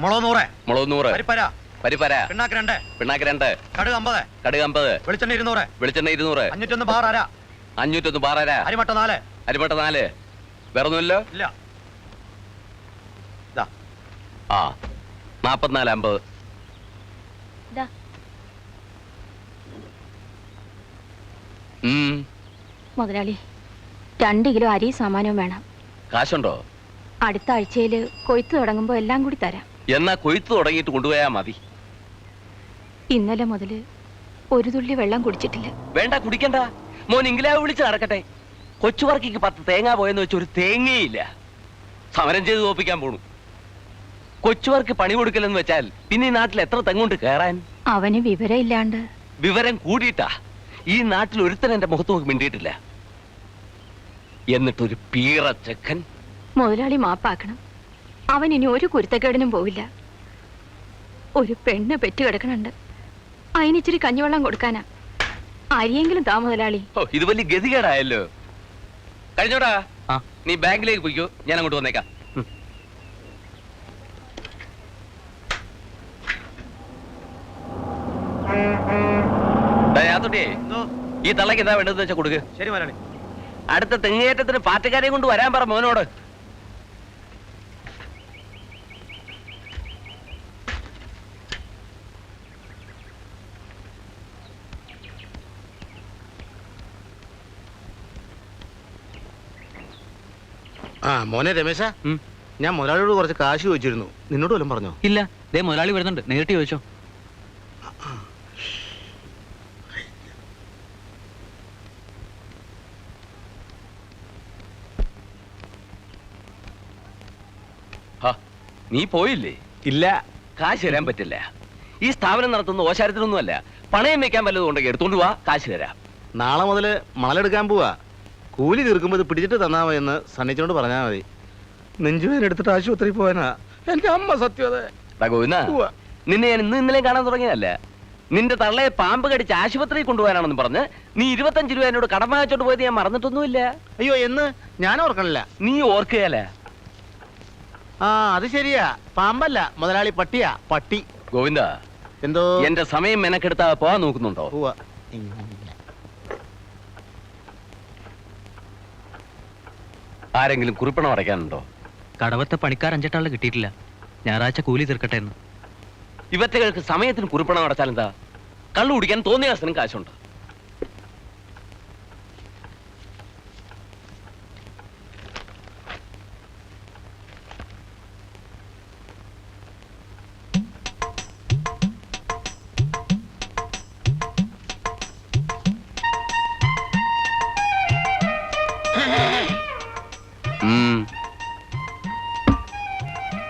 മുളക് നൂറ്. മുളക് നൂറ്. പരിപ്പര പരിപ്പര പിണ്ണാക്ക് രണ്ട്. പിണ്ണാക്ക് രണ്ട്. കടുക് അമ്പത്. കടുക് അമ്പത്. വെളിച്ചെണ്ണ ഇരുന്നൂറ്. വെളിച്ചെണ്ണ ഇരുന്നൂറ്. അഞ്ഞൂറ്റൊന്ന് ബാർ അര അഞ്ഞൂറ്റൊന്ന് ആരാ അരിമട്ട നാല്. അരിമട്ട നാല്. ഇല്ല. ആ. നാപ്പത്തിനാല് അമ്പത്. മുതലാളി രണ്ട് കിലോ അരി സാമാനവും വേണം. കാശുണ്ടോ? അടുത്ത ആഴ്ചയിൽ കൊയ്ത്ത് തുടങ്ങുമ്പോൾ എല്ലാം കൂടി തരാം. എന്നാ കൊയ്ത്ത് തുടങ്ങിയിട്ട് കൊണ്ടുപോയാ മതി. ഇന്നലെ മുതൽ ഒരു തുള്ളി വെള്ളം കുടിച്ചിട്ടില്ല. വേണ്ട കുടിക്കണ്ട. മോൻ ഇംഗ്ലാവ് വിളിച്ച് നടക്കട്ടെ. കൊച്ചുവർക്കിക്ക് പത്ത് തേങ്ങ പോയെന്ന് വെച്ച് ഒരു തേങ്ങയില്ല. സമരം ചെയ്ത് തോപ്പിക്കാൻ പോണു. കൊച്ചുവർക്ക് പണി കൊടുക്കലെന്ന് വെച്ചാൽ പിന്നെ ഈ നാട്ടിൽ എത്ര തെങ്ങുണ്ട് കയറാൻ? അവന് വിവരമില്ലാണ്ട്. വിവരം കൂടിയിട്ടാ. ഈ നാട്ടിൽ ഒരുത്തൻ എന്റെ മുഖത്ത് നോക്കി മിണ്ടിയിട്ടില്ല. എന്നിട്ടൊരു പീറ ചെക്കൻ മുതലാളി മാപ്പാക്കണം. അവൻ ഇനി ഒരു കുരുത്തക്കേടിനും പോവില്ല. ഒരു പെണ്ണ് പെറ്റു കിടക്കണുണ്ട്. അതിനിച്ചിരി കഞ്ഞിവെള്ളം കൊടുക്കാനാ. ആരെയെങ്കിലും താ മുതലാളി. ഓ ഇത് വലിയ ഗതികേടായല്ലോ. കഴിഞ്ഞോടാ? ആ. നീ ബാങ്കിലേക്ക് പോയിക്കോ ഞാൻ അങ്ങോട്ട് വന്നേക്കാം. ഈ തള്ളക്ക് എന്താ വേണ്ടതെന്ന് വെച്ചാൽ കൊടുക്ക്. ശരി മലയാളി അടുത്ത തെങ്ങേറ്റത്തിന് പാർട്ടിക്കാരെയും കൊണ്ട് വരാൻ പറ മോനോട്. മോനെ രമേശ ഞാൻ മുതലാളിയോട് കുറച്ച് കാശ് ചോദിച്ചിരുന്നു. നിന്നോട് വല്ലതും പറഞ്ഞോ? ഇല്ല. ദേ മുതലാളി വരുന്നുണ്ട്. നേരിട്ട് ചോദിച്ചോ. ഹാ, നീ പോയില്ലേ? ഇല്ല. കാശ് തരാൻ പറ്റില്ല. ഈ സ്ഥാപനം നടത്തുന്ന ഓശാരത്തിനൊന്നുമല്ല പണയം വെക്കാൻ വല്ലതും ഉണ്ടെങ്കിൽ എടുത്തോണ്ട് പോവാ കാശ് തരാം. നാളെ മുതൽ മണലെടുക്കാൻ പോവാ. കൂലി തീർക്കുമ്പോൾ ഇത് പിടിച്ചിട്ട് തന്നാ എന്ന് സണ്ണിച്ചോണ്ട് പറഞ്ഞാൽ മതി. നെഞ്ചുവേദന എടുത്തിട്ട് ആശുപത്രി പോവാനാ. എന്റെ അമ്മ സത്യത ഗോവിന്ദ, നിന്നെ ഞാൻ ഇന്ന് ഇന്നലെ കാണാൻ തുടങ്ങിയതല്ല? നിന്റെ തള്ളയെ പാമ്പ് കടിച്ച് ആശുപത്രിയിൽ കൊണ്ടുപോകാനാണെന്ന് പറഞ്ഞ് നീ ഇരുപത്തഞ്ച് രൂപ എന്നോട് കടം വാങ്ങിച്ചോണ്ട് പോയത് ഞാൻ മറന്നിട്ടൊന്നുമില്ല. അയ്യോ എന്ന് ഞാൻ ഓർക്കണില്ല. നീ ഓർക്കുകയല്ലേ? ആ അത് ശരിയാ. പാമ്പല്ല മുതലാളി പട്ടിയാ. പട്ടി. ഗോവിന്ദ എന്തോ? എന്റെ സമയം മെനക്കെടുത്താ പോവാൻ നോക്കുന്നുണ്ടോ? ആരെങ്കിലും കുറിപ്പണം അടയ്ക്കാനുണ്ടോ? കടവത്തെ പണിക്കാർ അഞ്ചെട്ടാളെ കിട്ടിയിട്ടില്ല. ഞായറാഴ്ച കൂലി തീർക്കട്ടെ എന്ന്. ഇവറ്റകൾക്ക് സമയത്തിന് കുറിപ്പണം അടച്ചാൽ എന്താ കള്ളു കുടിക്കാൻ തോന്നിയ കാശുണ്ട്?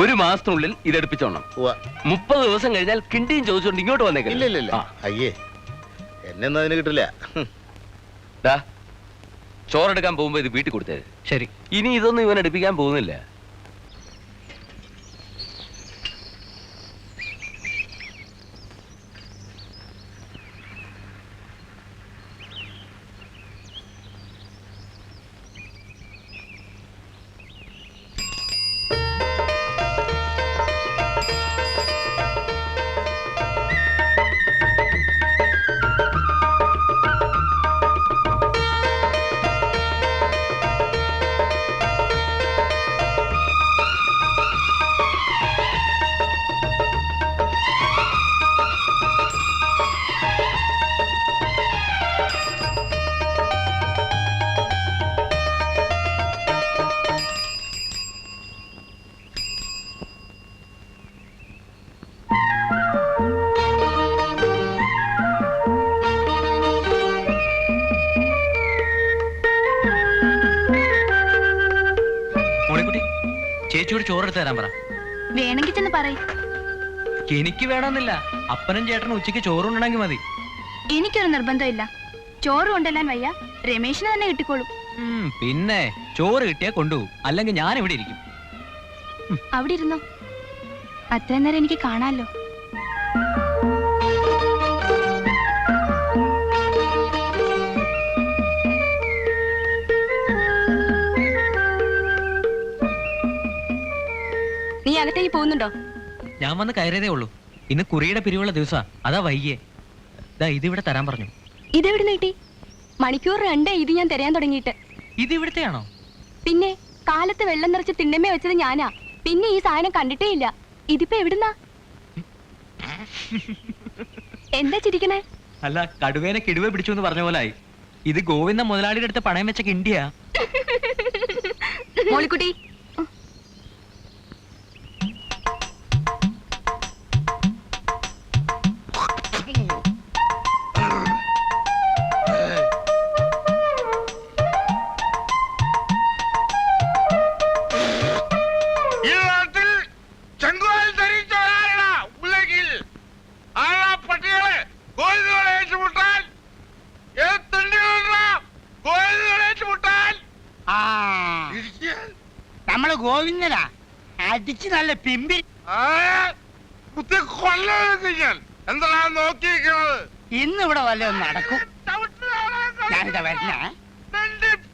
ഒരു മാസത്തിനുള്ളിൽ ഇതെടുപ്പിച്ചോണം. എടുപ്പിച്ചോണം മുപ്പത് ദിവസം കഴിഞ്ഞാൽ കിണ്ടിയും ചോദിച്ചോണ്ട് ഇങ്ങോട്ട് വന്നേക്കില്ല ഇല്ല ഇല്ല അയ്യേ എന്നെ ഒന്നും അതിന് കിട്ടില്ല. ചോറെടുക്കാൻ പോകുമ്പോ ഇത് വീട്ടിൽ കൊടുത്തേ. ശരി. ഇനി ഇതൊന്നും ഇവൻ എടുപ്പിക്കാൻ പോകുന്നില്ല. ചേച്ചിയോട് ചോറെടുത്ത് തരാൻ പറ. വേണമെങ്കിൽ ചെന്ന് പറയും. എനിക്ക് വേണമെന്നില്ല. അപ്പനും ചേട്ടനും ഉച്ചയ്ക്ക് ചോറുണ്ടെങ്കിൽ മതി. എനിക്കൊരു നിർബന്ധമില്ല. ചോറ് കൊണ്ടെല്ലാൻ വയ്യ. രമേശിന് തന്നെ കിട്ടിക്കോളും. ഉം, പിന്നെ ചോറ് കിട്ടിയാ കൊണ്ടുപോകും അല്ലെങ്കിൽ ഞാൻ ഇവിടെ ഇരിക്കും. അവിടെ ഇരുന്നോ. അത്രയും നേരം എനിക്ക് കാണാമല്ലോ പോകുന്നുണ്ടോ? ഞാൻ വന്ന് കയറിയതേ ഉള്ളൂ. ഇന്ന് കുറിയുടെ പിരിവുള്ള ദിവസാ. അതാ വൈകിയേ. ദാ ഇതിവിടെ തരാൻ പറഞ്ഞു. ഇതെവിടെ നീട്ടി മണിക്കൂർ രണ്ടേ ഇത് ഞാൻ തിരയാൻ തുടങ്ങിയിട്ട്. ഇത് ഇവിടുത്തെയാണോ? പിന്നെ കാലത്ത് വെള്ളം നിറച്ച് തിണ്ണമ്മ വെച്ചത് ഞാനാ. പിന്നെ ഈ സാധനം കണ്ടിട്ടേ ഇല്ല. ഇതിപ്പോ എവിടുന്നാ? എന്താ ചിരിക്കണേ? അല്ല കടുവേനെ കിടുവ പിടിച്ചു എന്ന് പറഞ്ഞ പോലായി. ഇത് ഗോവിന്ദ മുതലാളിയുടെ അടുത്ത് പണയം വെച്ച കിണ്ടിയാ. മോളിക്കുട്ടി ഗോവിന്ദനാ? അടിച്ച് നല്ല പിമ്പി. കുത്തി കൊല്ലം ഞാൻ. എന്താണ് നോക്കിയിരിക്കുന്നത്? ഇന്ന് ഇവിടെ വല്ലതും നടക്കും. ഞാനിതാ വരണേ.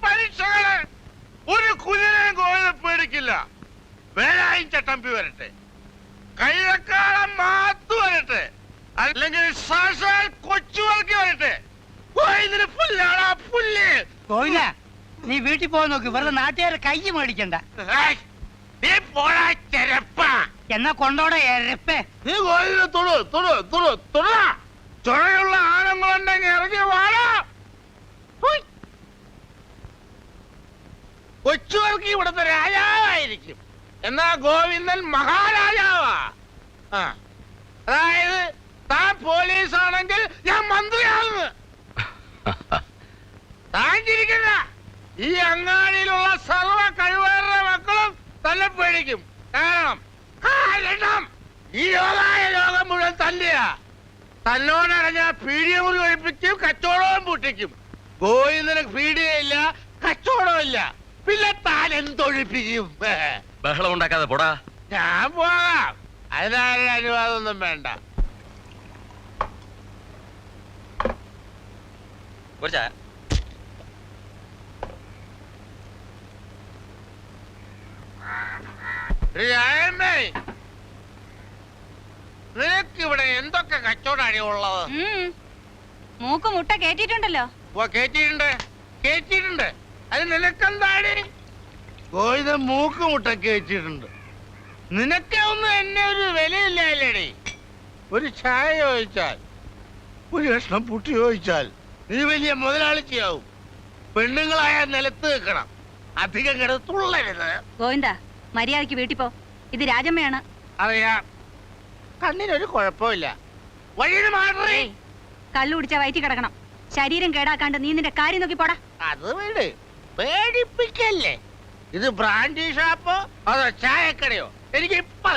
പരീക്ഷകൾ ഒരു കുതിരയും ഗോവിന്ദ പേടിക്കില്ല. വേലായും ചട്ടമ്പി വരട്ടെ. കൈതക്കാലം മാത്തു വരട്ടെ. അല്ലെങ്കിൽ സാക്ഷാൽ കൊച്ചുവർക്ക് വരട്ടെ. ഗോവിന്ദന് പുല്ലാടാ പുല്ല്. ഗോവിന്ദ നീ വീട്ടിൽ പോകാൻ നോക്ക്. വെറുതെ നാട്ടുകാരെ കൈ മേടിക്കണ്ട. ഏയ്, നീ പോടാ ചെരപ്പ. എന്നാ കൊണ്ടോടെ എരപ്പേ നീ ഗോവിന്ദ തൊടു തൊടു തൊടു തൊട. ചുഴയുള്ള ആണുങ്ങളുണ്ടെങ്കിൽ ഇറങ്ങി വാടാ. ഹുയ്. കൊച്ചുവർക്ക് ഇവിടുത്തെ രാജാവായിരിക്കും. എന്നാ ഗോവിന്ദൻ മഹാരാജാവാ. ആ. അതായത് താൻ പോലീസാണെങ്കിൽ ഞാൻ മന്ത്രിയാകുന്നു താൻ ചിരിക്കണ്ട. ഈ അങ്ങാടിയിലുള്ള സർവ കഴിവേറെ മക്കളും തന്നെ പേടിക്കും. കാരണം കാരണം ഈ ലോകായ ലോകം മുഴുവൻ തന്നെയാ. തന്നോടറിഞ്ഞ പീഡിയ മുറി ഒഴിപ്പിക്കും കച്ചവടവും പൂട്ടിക്കും. ഗോവിന്ദന് പീഡിയയില്ല കച്ചവടമില്ല പിന്നെ താൻ എന്തൊഴിപ്പിക്കും? ബഹളം ഉണ്ടാക്കാതെ പോടാ. ഞാൻ പോകാം. അതിനാരുടെ അനുവാദമൊന്നും വേണ്ട. ഒരു ചായ രാമേ നിനക്കിവിടെ എന്തൊക്കെ കച്ചവടമാണ് ഉള്ളത്? മൂക്ക് മുട്ട കേട്ടിട്ടുണ്ടല്ലോ അത് നിനക്കെന്താണ് മൂക്ക് മുട്ട നിനക്ക് ഒന്നും എന്നെ ഒരു വിലയില്ലേടി ഒരു ചായ ചോദിച്ചാൽ ഒരു കഷ്ണം പുട്ടി ചോദിച്ചാൽ നീ വലിയ മുതലാളിച്ചയാവും. പെണ്ണുങ്ങളായ നിലത്ത് നിൽക്കണം. അധികം കിടന്ന് തുള്ളരുത്. ഗോവിന്ദ മര്യാദയ്ക്ക് വീട്ടിൽ പോ. ഇത് രാജമ്മയാണ്. അറിയാം. കണ്ണിനൊരു കുഴപ്പമില്ല. വഴിയിൽ മാറി. കള്ളു കുടിച്ച വയറ്റി കിടക്കണം. ശരീരം കേടാക്കാണ്ട് നീ നിന്റെ കാര്യം നോക്കി പോടാ. അത് വീട് പേടിപ്പിക്കല്ലേ? ഇത് ബ്രാൻഡി ഷാപ്പോ അതോ ചായക്കടയോ? എനിക്ക് ഇപ്പൊ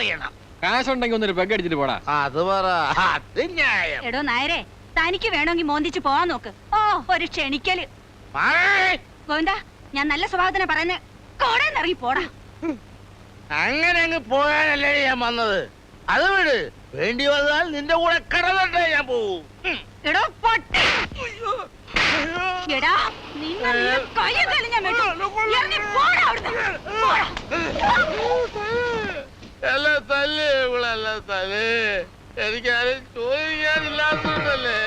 കാശ് ഉണ്ടെങ്കിൽ ഒന്നൊരു പെഗ് അടിച്ചിട്ട് പോടാ. അത് പറ. അത് ന്യായം. എടോ നായരെ തനിക്ക് വേണമെങ്കിൽ മോന്തിച്ച് പോവാൻ നോക്ക്. ഓ ഒരു ക്ഷണിക്കൽ. ഗോവിന്ദ ഞാൻ നല്ല സ്വഭാവത്തിനെ പറയുന്നേ കോടേന്ന് ഇറങ്ങി പോടാ. അങ്ങനെ അങ്ങ് പോകാനല്ലേ ഞാൻ വന്നത്? അത് വിട്. വേണ്ടി വന്നാൽ നിന്റെ കൂടെ കടന്നിട്ടേ ഞാൻ ഉം. എടോ പൊട്ടി. എടാ നിന്നെ ഞാൻ വെട്ടും. ഇറങ്ങി പോടാ അവിടുന്ന്. പോടാ. എല്ലാം തല്ലേ ഇവളെല്ലാം തല്ലേ. എനിക്കാരും ചോദിക്കാനില്ലാത്തതല്ലേ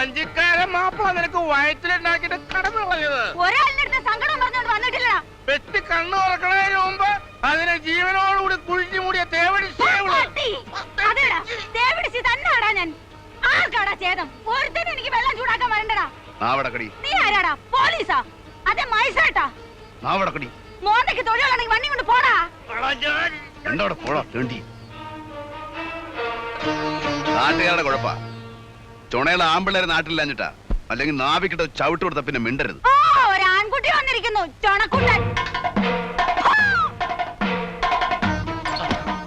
വഞ്ചിക്കാരൻ മാപ്പ നിനക്ക് വയറ്റിലുണ്ടാക്കിയിട്ട് കടന്നു കളഞ്ഞത്. ഒരാളിന്റെ സങ്കടം പറഞ്ഞോണ്ട് വന്നിട്ടില്ല. വെട്ടി കണ്ണു തുറക്കണതിന് മുമ്പ് അതിനെ ജീവനോടുകൂടി കുഴിഞ്ഞു മൂടിയ തേവടി അതേടാ ദേവിടിച്ച് തന്നാടാ ഞാൻ. ആർക്കാടാ ചേതം ഒരുത്തനും എനിക്ക് വെള്ളം ചൂടാക്കാൻ വരണ്ടടാ. നാവടക്കടി. നീ ആരാടാ? പോലീസാ? അതെ മൈസേട്ടാ നാവടക്കടി. മോന്തയ്ക്ക് തൊഴിലാണെങ്കിൽ വണ്ടി കൊണ്ട് പോടാ. എന്തോടെ പോടാ തേണ്ടി. നാട്ടുകാരുടെ കുഴപ്പാ. ചുണയുള്ള ആമ്പിള്ളേരെ നാട്ടിലില്ലാഞ്ഞിട്ടാ. അല്ലെങ്കിൽ നാവിക്കിട്ട് ചവിട്ട് കൊടുത്ത പിന്നെ മിണ്ടരുത്. ഓ ഒരു ആൺകുട്ടി വന്നിരിക്കുന്നു.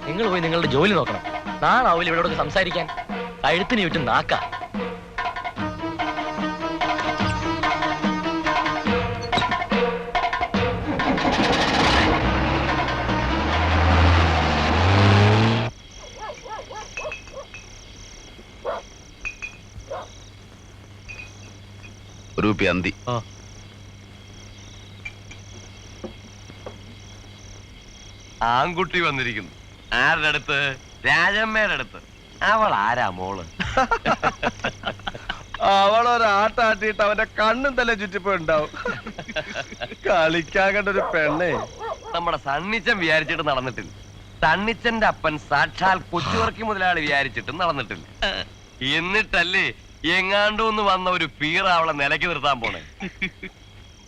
നിങ്ങൾ പോയി നിങ്ങളുടെ ജോലി നോക്കണം. നാളാവില്ല ഇവിടെ സംസാരിക്കാൻ. കഴുത്തിന് ചുറ്റും നാക്ക. ഒരു കുപ്പി അന്തി ആൺകുട്ടി വന്നിരിക്കുന്നു. ആരുടെ അടുത്ത്? രാജമ്മയുടെ അടുത്ത്. അവൾ ആരാ മോൾ? അവളൊരാട്ടാട്ടിട്ട് അവന്റെ കണ്ണും തല ചുറ്റിപ്പോണ്ടാവും കളിക്കാൻ കണ്ട ഒരു പെണ്ണേ. നമ്മുടെ സണ്ണിച്ചൻ വിചാരിച്ചിട്ട് നടന്നിട്ടില്ല. സണ്ണിച്ചന്റെ അപ്പൻ സാക്ഷാൽ കൊച്ചുവർക്കി മുതലാളി വിചാരിച്ചിട്ടും നടന്നിട്ടില്ല. എന്നിട്ടല്ലേ എങ്ങാണ്ടൂന്ന് വന്ന ഒരു പീറ അവളെ നിലയ്ക്ക് നിർത്താൻ പോണേ.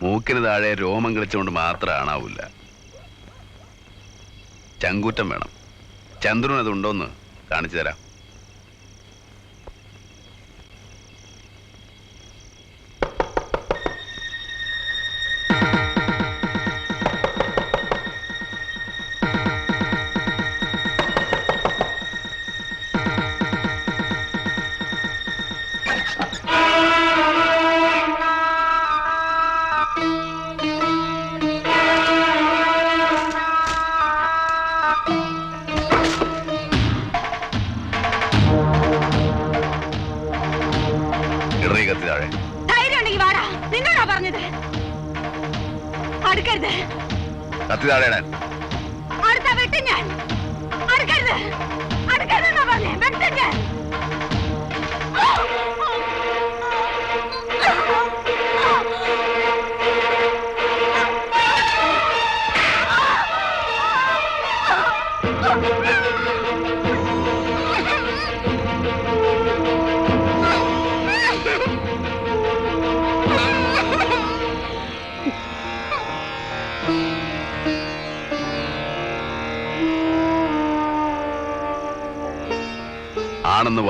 മൂക്കിന് താഴെ രോമം കളിച്ചുകൊണ്ട് മാത്രം ആണാവൂല ചങ്കൂറ്റം വേണം. ചന്ദ്രൻ അതുണ്ടോന്ന് കാണിച്ചു തരാം. കത്തി താഴെ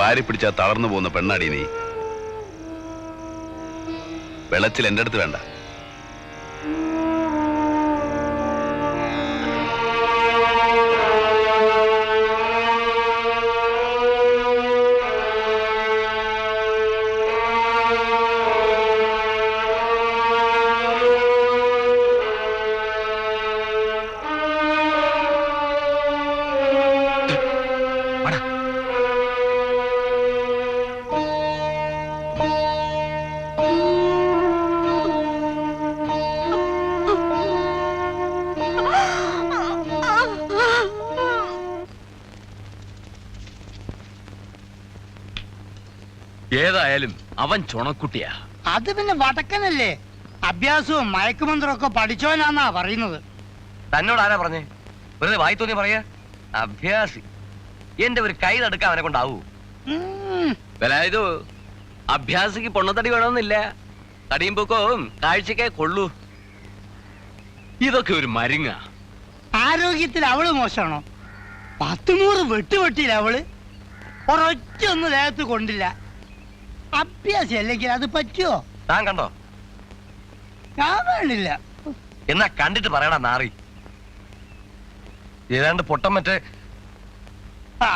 വാരി പിടിച്ചാൽ തളർന്നു പോകുന്ന പെണ്ണാടി നീ. വെള്ളച്ചിൽ എന്റെ അടുത്ത് വേണ്ട. അവൻ ചുണക്കുട്ടിയാ. അത് പിന്നെ വടക്കനല്ലേ? അഭ്യാസവും മയക്കുമന്ത്രം ഒക്കെ പഠിച്ചോനാന്നാ പറയുന്നത്. തന്നോട് ആരാ പറഞ്ഞേ? വെറുതെ വായി തോന്നി പറയാ? അഭ്യാസി. എന്റെ ഒരു കൈ തടുക്കാൻ അവനെ കൊണ്ടാവൂ. വേലായതു അഭ്യാസിക്ക് പൊണ്ണത്തടി വേണമെന്നില്ല. തടിയും പൊക്കവും കാഴ്ചക്കേ കൊള്ളൂ. ഇതൊക്കെ ഒരു മരുങ്ങ. ആരോഗ്യത്തിൽ അവൾ മോശമാണോ? പത്തുനൂറ് വെട്ടുവെട്ടിയില്ല അവൾ? ഒരൊറ്റ ഒന്നും ദേഹത്ത് കൊണ്ടില്ല. അഭ്യാസം അല്ലെങ്കിൽ അത് പറ്റുമോ താൻ കണ്ടോ? ഞാൻ വേണില്ല എന്നാ കണ്ടിട്ട് പറയടാ നാറി. ഏതാണ്ട് പൊട്ടം മറ്റേ ആ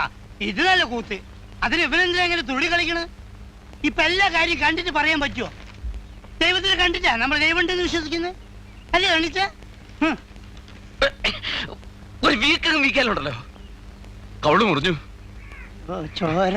ഇത് നല്ല കൂത്ത്. അതിന് ഇവനെന്തിനാ ഇങ്ങനെ തുള്ളി കളിക്കണ്? ഇപ്പൊ എല്ലാ കാര്യം കണ്ടിട്ട് പറയാൻ പറ്റുമോ ദൈവത്തിനെ കണ്ടിട്ടാ നമ്മൾ ദൈവം ഉണ്ടെന്ന് വിശ്വസിക്കുന്നത് അല്ലേ കണ്ടിച്ച ഒരു വീക്കം വീക്കാലുണ്ടല്ലോ. കവൾ മുറിഞ്ഞു. ചോര.